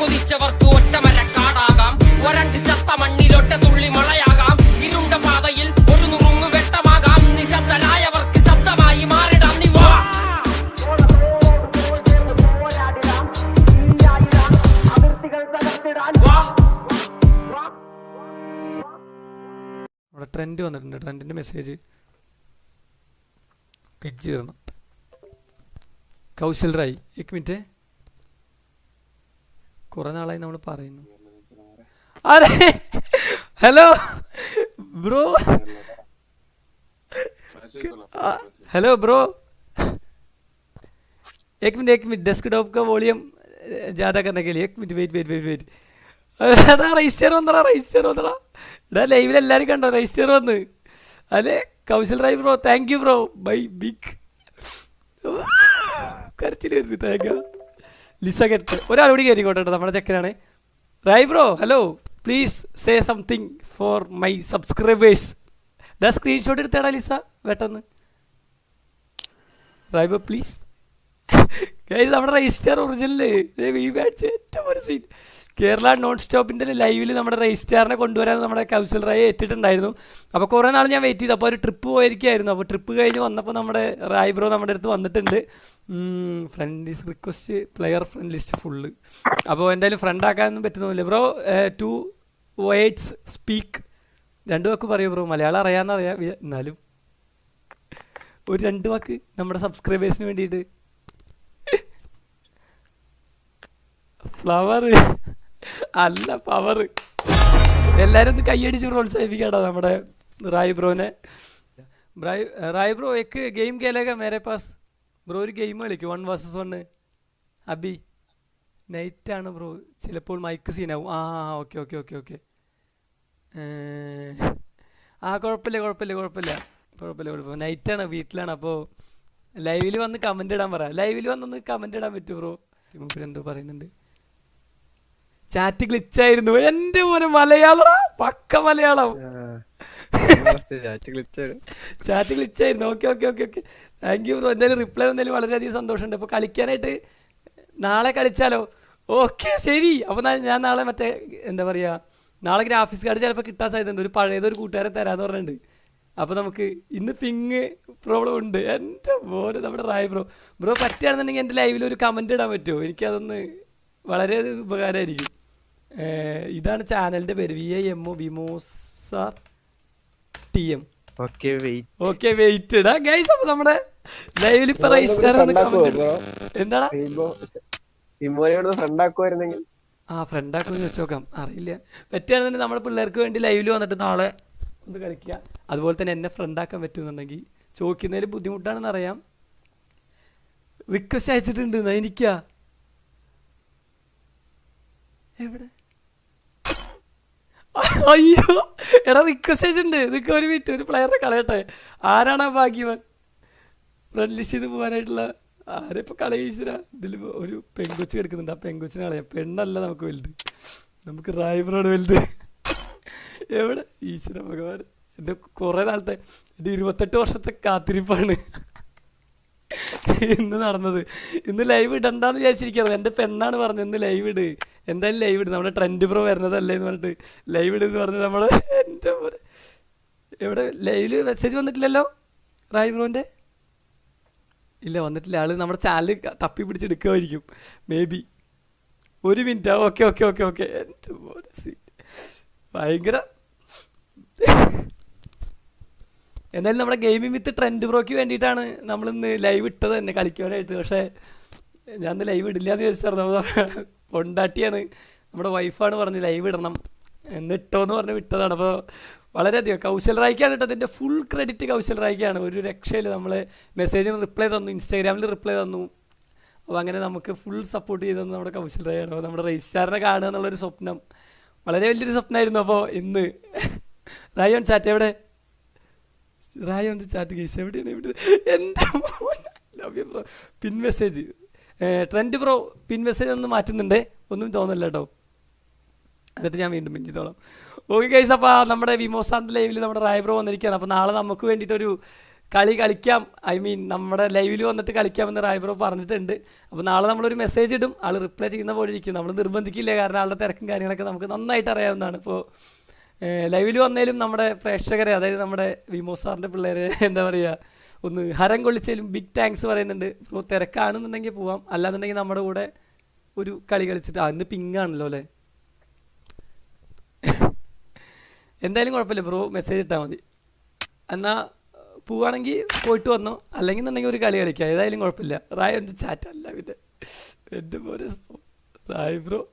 കൊതിച്ചവർക്ക് ഒറ്റമര കാടാകാം. ഒരണ്ട് ചത്ത മണ്ണിലൊറ്റ തുള്ളി മഴയാകാം ഇരുണ്ട പാതയിൽ ഒരു നുറുങ്ങ് വെട്ടമാകാം. നിശബ്ദരായവർക്ക് ശബ്ദമായി മാറിടാം. നിവ ട്രെൻഡ് വന്നിട്ടുണ്ട്. ട്രെൻഡിന്റെ മെസ്സേജ് കിഡ്ജ് ചെയ്യണം കൗശൽ റായ് एक മിനിറ്റ് കുറെ നാളായി നമ്മൾ പറയുന്നു അരെ ഹലോ ബ്രോ हेलो ब्रो एक मिनट एक मिनट डेस्कटॉप का वॉल्यूम ज़्यादा करने के लिए एक minute wait wait wait wait എടാ റൈസ്റ്റർ വന്നടാ റൈസ്റ്റർ വന്നടാ എടാ ലൈവിൽ എല്ലാവരും കണ്ടോ റൈസ്റ്റർ വന്ന് അതെ Kaushal Rai bro thank you bro bye big കരച്ചിൽ വരുന്നു തേങ്ങ ലിസ കെട്ട്. ഒരാളോട് കയറിക്കോട്ടെ കേട്ടോ നമ്മുടെ ചെക്കനാണ്. Rai bro hello please say something for my subscribers ഡാ സ്ക്രീൻഷോട്ട് എടുത്തേടാ ലിസ പെട്ടെന്ന്. റൈ ബ്രോ പ്ലീസ് ഗൈസ് നമ്മുടെ രജിസ്റ്റർ ഒറിജിനൽ വി ഏറ്റവും ഒരു സീൻ കേരള നോൺ സ്റ്റോപ്പിന്റെ ലൈവിൽ നമ്മുടെ രജിസ്റ്റാറിനെ കൊണ്ടുവരാൻ നമ്മുടെ കൗശൽ റായി എത്തിയിട്ടുണ്ടായിരുന്നു അപ്പോൾ കുറേ നാൾ ഞാൻ വെയിറ്റ് ചെയ്തു. അപ്പോൾ ഒരു ട്രിപ്പ് പോയിരിക്കുകയായിരുന്നു അപ്പോൾ ട്രിപ്പ് കഴിഞ്ഞ് വന്നപ്പോൾ നമ്മുടെ റായ് ബ്രോ നമ്മുടെ അടുത്ത് വന്നിട്ടുണ്ട്. Friend list request player friend list full അപ്പോൾ എന്തായാലും ഫ്രണ്ട് ആക്കാനൊന്നും പറ്റുന്നില്ല ബ്രോ ടു വേഡ്സ് സ്പീക്ക് രണ്ട് വാക്ക് പറയൂ ബ്രോ മലയാളം അറിയാമെന്നറിയാം. എന്നാലും ഒരു രണ്ട് വാക്ക് നമ്മുടെ സബ്സ്ക്രൈബേഴ്സിന് വേണ്ടിയിട്ട് ഫ്ലവർ അല്ല പവർ എല്ലാവരും ഒന്ന് കൈയടിച്ച് പ്രോത്സാഹിപ്പിക്കാട്ടോ നമ്മുടെ റായ് ബ്രോനെ. റായ് റായ് ബ്രോ എക്ക് ഗെയിം കേലേക്ക മേരെ പാസ് ബ്രോ ഒരു ഗെയിം കളിക്കും. വൺ വേഴ്സസ് വണ്ണ് അബി നൈറ്റ് ആണ് ബ്രോ. ചിലപ്പോൾ മൈക്ക് സീനാവും ആ ഓക്കെ ഓക്കെ ഓക്കെ ഓക്കെ ആ കുഴപ്പമില്ല കുഴപ്പമില്ല കുഴപ്പമില്ല. കുഴപ്പമില്ല കുഴപ്പമില്ല. നൈറ്റാണ് വീട്ടിലാണ്. അപ്പോൾ ലൈവിൽ വന്ന് കമന്റ് ഇടാൻ പറ. ലൈവിൽ വന്നൊന്ന് കമന്റ് ഇടാൻ പറ്റുമോ ബ്രോ. എന്തോ പറയുന്നുണ്ട്. ചാറ്റ് ഗ്ലിച്ചായിരുന്നു എന്റെ മോനെ മലയാളം പക്ക Malayalam. Chat ഗ്ലിച്ചായിരുന്നു okay okay okay okay thank you bro എന്തായാലും റിപ്ലൈ തന്നാലും വളരെയധികം സന്തോഷമുണ്ട്. അപ്പൊ കളിക്കാനായിട്ട് നാളെ കളിച്ചാലോ? ഓക്കെ ശരി. അപ്പൊ ഞാൻ നാളെ മറ്റേ എന്താ പറയാ നാളെ ഗ്രാഫിക്സ് കാർഡ് ചിലപ്പോൾ കിട്ടാൻ സാധ്യതയുണ്ട്. ഒരു പഴയതൊരു കൂട്ടുകാരെ തരാന്ന് പറഞ്ഞിട്ടുണ്ട്. അപ്പോൾ നമുക്ക് ഇന്ന് പിങ് പ്രോബ്ലം ഉണ്ട്. എന്റെ പോലെ നമ്മുടെ റായ് ബ്രോ ബ്രോ പറ്റുകയാണെന്നുണ്ടെങ്കിൽ എന്റെ ലൈവിൽ ഒരു കമന്റ് ഇടാൻ പറ്റുമോ? എനിക്കതൊന്ന് വളരെ ഉപകാരമായിരിക്കും. ഇതാണ് ചാനലിന്റെ പേര്. V I M O വിമോസ T M okay wait okay wait ഇടാ ഗൈസ് അപ്പൊ നമ്മുടെ ലൈവിൽ ഇപ്പൊ കമന്റ് എന്താടാ? ആ ഫ്രണ്ട് ആക്കുമെന്ന് വെച്ച് നോക്കാം. അറിയില്ല. പറ്റുകയാണെന്നുണ്ടെങ്കിൽ നമ്മുടെ പിള്ളേർക്ക് വേണ്ടി ലൈവിൽ വന്നിട്ട് നാളെ ഒന്ന് കളിക്കുക. അതുപോലെ തന്നെ എന്നെ ഫ്രണ്ട് ആക്കാൻ പറ്റുമെന്നുണ്ടെങ്കിൽ ചോദിക്കുന്നതിൽ ബുദ്ധിമുട്ടാണെന്ന് അറിയാം. റിക്വസ്റ്റ് അയച്ചിട്ടുണ്ട്. എന്നാ എനിക്കാ? എവിടെ? അയ്യോ. എടാ റിക്വസ്റ്റ് ഉണ്ട്. നിൽക്കുക ഒരു മിനിറ്റ് ഒരു പ്ലെയറെ കളയട്ടെ. ആരാണ് ആ ഭാഗ്യവാൻ? ഫ്രണ്ട് ലിസ്റ്റ് ചെയ്ത് പോകാനായിട്ടുള്ള ആരെ ഇപ്പൊ കളി ഈശ്വര ഇതിൽ ഒരു പെങ്കൊച്ച് കിടക്കുന്നുണ്ട്. ആ പെങ്കൊച്ചിനെ കളയാം. പെണ്ണല്ല നമുക്ക് വലുത്. നമുക്ക് റായ്ബ്രോണ് വലുത്. എവിടെ? ഈശ്വര ഭഗവാൻ. എന്റെ കുറേ നാളത്തെ എന്റെ ഇരുപത്തെട്ട് വർഷത്തെ കാത്തിരിപ്പാണ്. ഇന്ന് നടന്നത്. ഇന്ന് ലൈവ് ഇടണ്ടെന്ന് വിചാരിച്ചിരിക്കുന്നത് എന്റെ പെണ്ണാണ് പറഞ്ഞത് ഇന്ന് ലൈവ് ഇട്. എന്തായാലും ലൈവ് ഇടും നമ്മുടെ ട്രെൻഡ് പ്രോ വരുന്നതല്ലേ എന്ന് പറഞ്ഞിട്ട് ലൈവ് ഇടുന്ന് പറഞ്ഞ് നമ്മൾ എന്റെ എവിടെ? ലൈവിൽ മെസ്സേജ് വന്നിട്ടില്ലല്ലോ? റായ് ബ്രോന്റെ? ഇല്ല വന്നിട്ടില്ല. ആൾ നമ്മുടെ ചാനൽ തപ്പി പിടിച്ചെടുക്കുമായിരിക്കും മേ ബി ഒരു minute okay okay okay okay എന്റെ ഭയങ്കര. എന്തായാലും നമ്മുടെ ഗെയിമിംഗ് വിത്ത് ട്രെൻഡ് ബ്രോയ്ക്ക് വേണ്ടിയിട്ടാണ് നമ്മളിന്ന് ലൈവ് ഇട്ടത് തന്നെ കളിക്കുവാനായിട്ട്. പക്ഷേ ഞാൻ ലൈവ് ഇടില്ല എന്ന് ചോദിച്ചായിരുന്നു കൊണ്ടാട്ടിയാണ് നമ്മുടെ വൈഫാണ് പറഞ്ഞ് ലൈവ് ഇടണം. എന്ന് ഇട്ടോ എന്ന് പറഞ്ഞ് വിട്ടതാണ്. അപ്പോൾ വളരെയധികം കൗശൽ റായിക്കാണ് കേട്ടോ അതിന്റെ ഫുൾ ക്രെഡിറ്റ് കൗശൽ റായിക്കാണ്. ഒരു രക്ഷയിൽ നമ്മൾ മെസ്സേജിന് റിപ്ലൈ തന്നു ഇൻസ്റ്റാഗ്രാമിൽ റിപ്ലൈ തന്നു. അപ്പോൾ അങ്ങനെ നമുക്ക് ഫുൾ സപ്പോർട്ട് ചെയ്തത് നമ്മുടെ കൗശൽ റായാണ് അപ്പോൾ നമ്മുടെ രജിസ്റ്റാറിനെ കാണുക എന്നുള്ളൊരു സ്വപ്നം. വളരെ വലിയൊരു സ്വപ്നമായിരുന്നു അപ്പോൾ ഇന്ന്. റായോൺ ചാറ്റ് എവിടെ? റായോൺ ചാറ്റ് കേസ് എവിടെയാണ്? എവിടെ എന്റെ love bro pin message trend pro pin message ഒന്ന് മാറ്റുന്നുണ്ട്. ഒന്നും തോന്നില്ല കേട്ടോ. എന്നിട്ട് ഞാൻ വീണ്ടും മിഞ്ചിത്തോളാം ഓക്കെ ഗൈസ് അപ്പോൾ നമ്മുടെ വിമോസാന്റെ ലൈവിൽ നമ്മുടെ റായ് ബ്രോ വന്നിരിക്കുകയാണ്. അപ്പോൾ നാളെ നമുക്ക് വേണ്ടിയിട്ടൊരു കളി കളിക്കാം. ഐ മീൻ നമ്മുടെ ലൈവിൽ വന്നിട്ട് കളിക്കാമെന്ന് റായ് ബ്രോ പറഞ്ഞിട്ടുണ്ട്. അപ്പോൾ നാളെ നമ്മളൊരു മെസ്സേജ് ഇടും. ആൾ റിപ്ലൈ ചെയ്യുന്ന പോലെ ഇരിക്കും. നമ്മൾ നിർബന്ധിക്കില്ല. കാരണം ആളുടെ തിരക്കും കാര്യങ്ങളൊക്കെ നമുക്ക് നന്നായിട്ട് അറിയാവുന്നതാണ്. ഇപ്പോൾ ലൈവിൽ വന്നാലും നമ്മുടെ പ്രേക്ഷകരെ അതായത് നമ്മുടെ വിമോ സാറിന്റെ പിള്ളേരെ എന്താ പറയുക ഒന്ന് ഹരം കൊള്ളിച്ചാലും ബിഗ് താങ്ക്സ് പറയുന്നുണ്ട്. ഇപ്പോൾ തിരക്കാണെന്നുണ്ടെങ്കിൽ പോവാം. അല്ലാന്നുണ്ടെങ്കിൽ നമ്മുടെ കൂടെ ഒരു കളി കളിച്ചിട്ട് അന്ന് പിങ്ങാണല്ലോ അല്ലേ? എന്തായാലും കുഴപ്പമില്ല ബ്രോ മെസ്സേജ് ഇട്ടാൽ മതി. എന്നാൽ പോവാണെങ്കിൽ പോയിട്ട് വന്നോ. അല്ലെങ്കിൽ എന്നുണ്ടെങ്കിൽ ഒരു കളി കളിക്കാം. ഏതായാലും കുഴപ്പമില്ല. റായ ഒന്ന് ചാറ്റല്ല പിന്നെ. എന്റെ പോലെ റായ് ബ്രോ